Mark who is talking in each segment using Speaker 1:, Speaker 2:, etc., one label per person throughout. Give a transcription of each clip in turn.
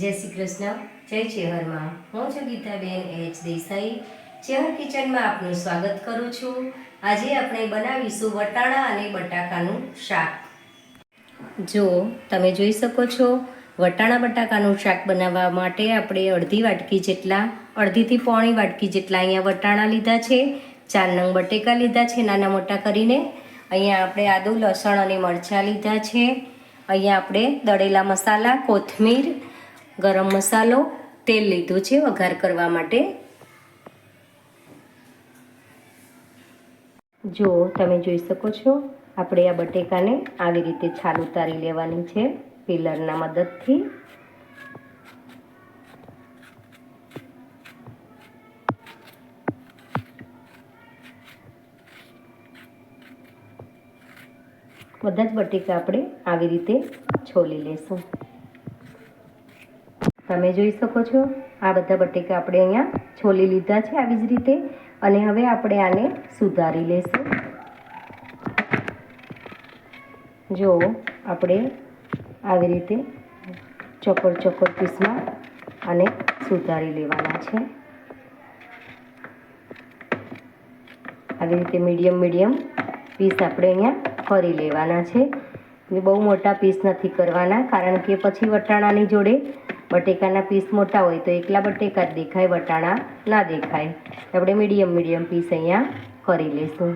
Speaker 1: જય શ્રી કૃષ્ણ. જય ચેહરમાં હું છું ગીતાબેન એચ દેસાઈ. ચેહર કિચનમાં આપનું સ્વાગત કરું છું. આજે આપણે બનાવીશું વટાણા અને બટાકાનું શાક. જો તમે જોઈ શકો છો, વટાણા બટાકાનું શાક બનાવવા માટે આપણે અડધી વાટકી જેટલા, અડધીથી પોણી વાટકી જેટલા અહીંયા વટાણા લીધા છે. ચાર નંગ બટેકા લીધા છે, નાના મોટા કરીને. અહીંયા આપણે આદુ, લસણ અને મરચાં લીધા છે. અહીંયા આપણે દળેલા મસાલા, કોથમીર ગરમ મસાલો, તેલ લીધું છે વઘાર કરવા માટે. જો તમે જોઈ શકો છો, આપણે આ બટેકાને આવી રીતે છાલ ઉતારી લેવાની છે પિલરના મદદથી. બધા જ બટેકા આપણે આવી રીતે છોલી લેશું. તમે જોઈ શકો છો. આ બધા બટેકા આપણે અહીંયા છોલી લીધા છે આવી જ રીતે. અને હવે આપણે આને સુધારી લેશું. જો આપણે આવી રીતે ચોકર ચોકર પીસમાં આને સુધારી લેવાના છે. આવી રીતે મીડિયમ મીડિયમ પીસ આપણે અહીંયા કરી લેવાના છે. બહુ મોટા પીસ નથી કરવાના, કારણ કે પછી વટાણાની જોડે બટેકાના પીસ મોટા હોય તો એકલા બટેકા દેખાય, વટાણા ના દેખાય. આપણે મીડિયમ મીડિયમ પીસ અહીંયા કરી લઈશું.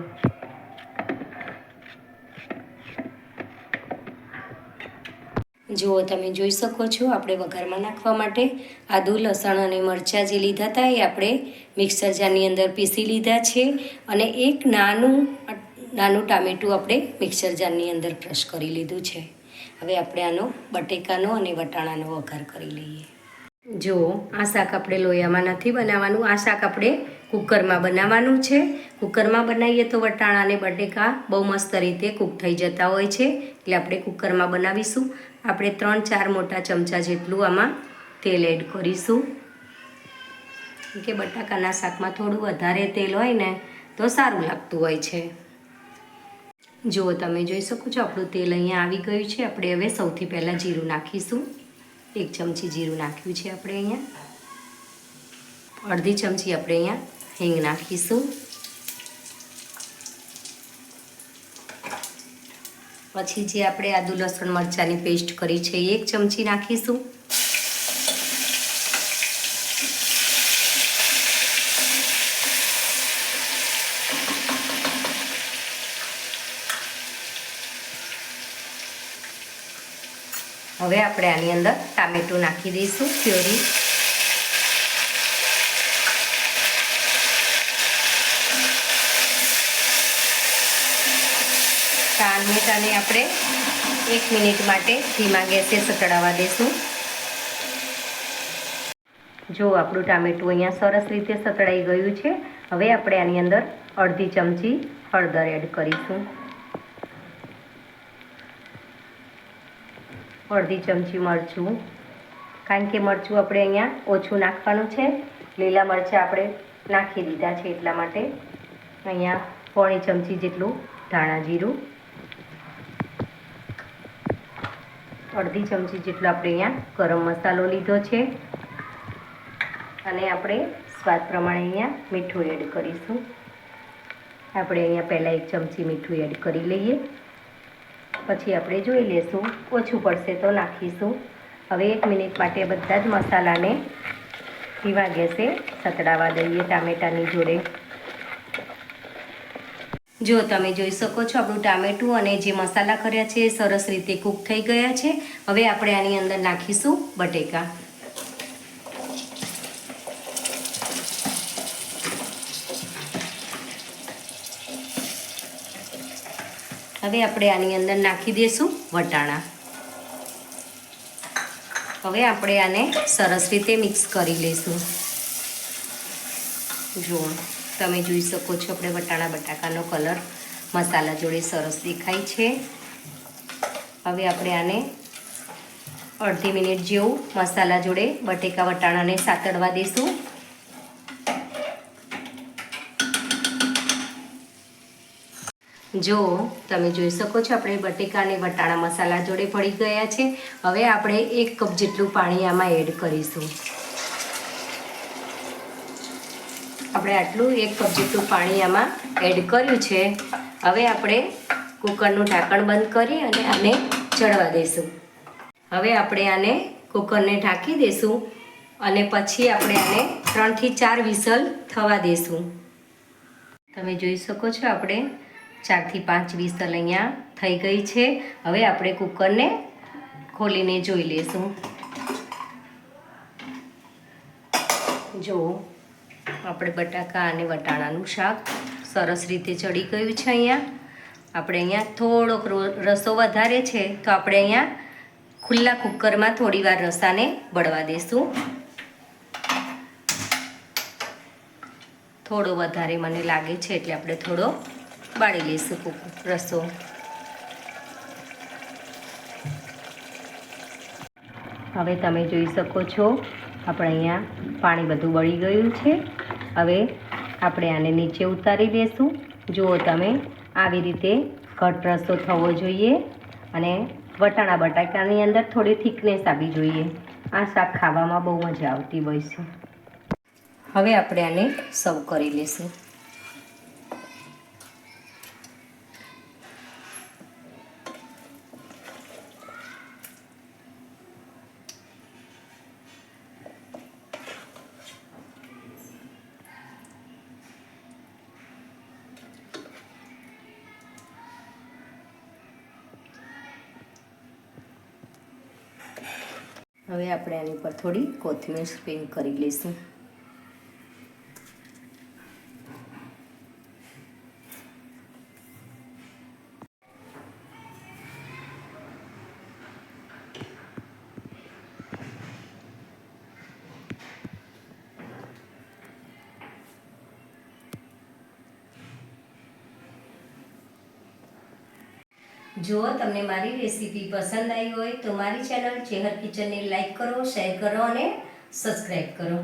Speaker 1: જુઓ, તમે જોઈ શકો છો, આપણે વઘારમાં નાખવા માટે આદુ, લસણ અને મરચાં જે લીધા હતા એ આપણે મિક્સર જારની અંદર પીસી લીધા છે અને એક નાનું નાનું ટામેટું આપણે મિક્સર જારની અંદર ક્રશ કરી લીધું છે. હવે આપણે આનો બટેકાનો અને વટાણાનો વઘાર કરી લઈએ. જો આ શાક આપણે લોયામાં નથી બનાવવાનું, આ શાક આપણે કુકરમાં બનાવવાનું છે. કુકરમાં બનાવીએ તો વટાણા અને બટેકા બહુ મસ્ત રીતે કૂક થઈ જતા હોય છે. એટલે આપણે કુકરમાં બનાવીશું. આપણે ત્રણ ચાર મોટા ચમચા જેટલું આમાં તેલ એડ કરીશું. કે બટાકાના શાકમાં થોડું વધારે તેલ હોય ને, તો સારું લાગતું હોય છે. જુઓ, તમે જોઈ શકો છો, આપણું તેલ અહીંયા આવી ગયું છે. આપણે હવે સૌથી પહેલાં જીરું નાખીશું. એક ચમચી જીરું નાખ્યું છે આપણે અહીંયા. અડધી ચમચી આપણે અહીંયા હિંગ નાખીશું. પછી જે આપણે આદુ લસણ મરચાંની પેસ્ટ કરી છે એક ચમચી નાખીશું. હવે આપણે આની અંદર ટામેટું નાખી દઈશું, પ્યોરી. ટામેટાને આપણે એક મિનિટ માટે ધીમા ગેસે સતડાવવા દઈશું. જો આપણું ટામેટું અહીંયા સરસ રીતે સતળાઈ ગયું છે, હવે આપણે આની અંદર અડધી ચમચી હળદર એડ કરીશું. અડધી ચમચી મરચું. કારણ કે મરચું આપણે અહીંયા ઓછું નાખવાનું છે. લીલા મરચાં આપણે નાખી દીધા છે એટલા માટે. અહીંયા પોણી ચમચી જેટલું ધાણા જીરું. અડધી ચમચી જેટલો આપણે અહીંયા ગરમ મસાલો લીધો છે. અને આપણે સ્વાદ પ્રમાણે અહીંયા મીઠું એડ કરીશું. આપણે અહીંયા પહેલાં એક ચમચી મીઠું એડ કરી લઈએ. પછી આપણે જોઈ લેશું. ઓછું પડશે તો નાખીશું. હવે એક મિનિટ માટે બધા જ મસાલાને પીવા ગેસે સતડાવા દઈએ ટામેટાની જોડે. જો તમે જોઈ શકો છો આપણું ટામેટું અને જે મસાલા કર્યા છે સરસ રીતે કૂક થઈ ગયા છે. હવે આપણે આની અંદર નાખીશું બટેકા. હવે આપણે આની અંદર નાખી દઈશું વટાણા. હવે આપણે આને સરસ રીતે મિક્સ કરી લઈશું જો તમે જોઈ શકો છો આપણે વટાણા બટાકાનો કલર. મસાલા જોડે સરસ દેખાય છે. હવે આપણે આને અડધી મિનિટ જેવું મસાલા જોડે બટેકા વટાણાને સાતડવા દઈશું જો તમે જોઈ શકો છો, આપણે બટેકા અને વટાણા મસાલા જોડે ભળી ગયા છે. હવે આપણે એક કપ જેટલું પાણી આમાં એડ કરીશું. આપણે આટલું એક કપ જેટલું પાણી આમાં એડ કર્યું છે. હવે આપણે કુકરનું ઢાંકણ બંધ કરી અને આને ચડવા દઈશું. હવે આપણે આને કુકરને ઢાંકી દઈશું અને પછી આપણે આને ત્રણથી ચાર વિસલ થવા દઈશું. તમે જોઈ શકો છો, આપણે ચારથી પાંચ વિસલ અહીંયા થઈ ગઈ છે. હવે આપણે કુકરને ખોલીને જોઈ લઈશું. જો, આપણે બટાકા અને વટાણાનું શાક સરસ રીતે ચડી ગયું છે અહીંયા. આપણે અહીંયા થોડોક રસો વધારે છે, તો આપણે અહીંયા ખુલ્લા કુકરમાં થોડી વાર રસાને બળવા દઈશું થોડો વધારે મને લાગે છે, એટલે આપણે થોડો બાળી લઈશું કુક રસો. હવે તમે જોઈ શકો છો, આપણે અહીંયા પાણી બધું બળી ગયું છે. હવે આપણે આને નીચે ઉતારી દઈશું જુઓ તમે, આવી રીતે ઘટ રસો થવો જોઈએ અને વટાણા બટાકાની અંદર થોડી થિકનેસ આવી જોઈએ. આ શાક ખાવામાં બહુ મજા આવતી હોય છે. હવે આપણે આને સર્વ કરી લઈશું. હવે આપણે આની પર થોડી કોથમીર સ્પ્રિંગ કરી લઈશું. જો તમને મારી રેસીપી પસંદ આવી હોય તો મારી ચેનલ ચેહર કિચનને લાઈક કરો, શેર કરો અને સબસ્ક્રાઈબ કરો.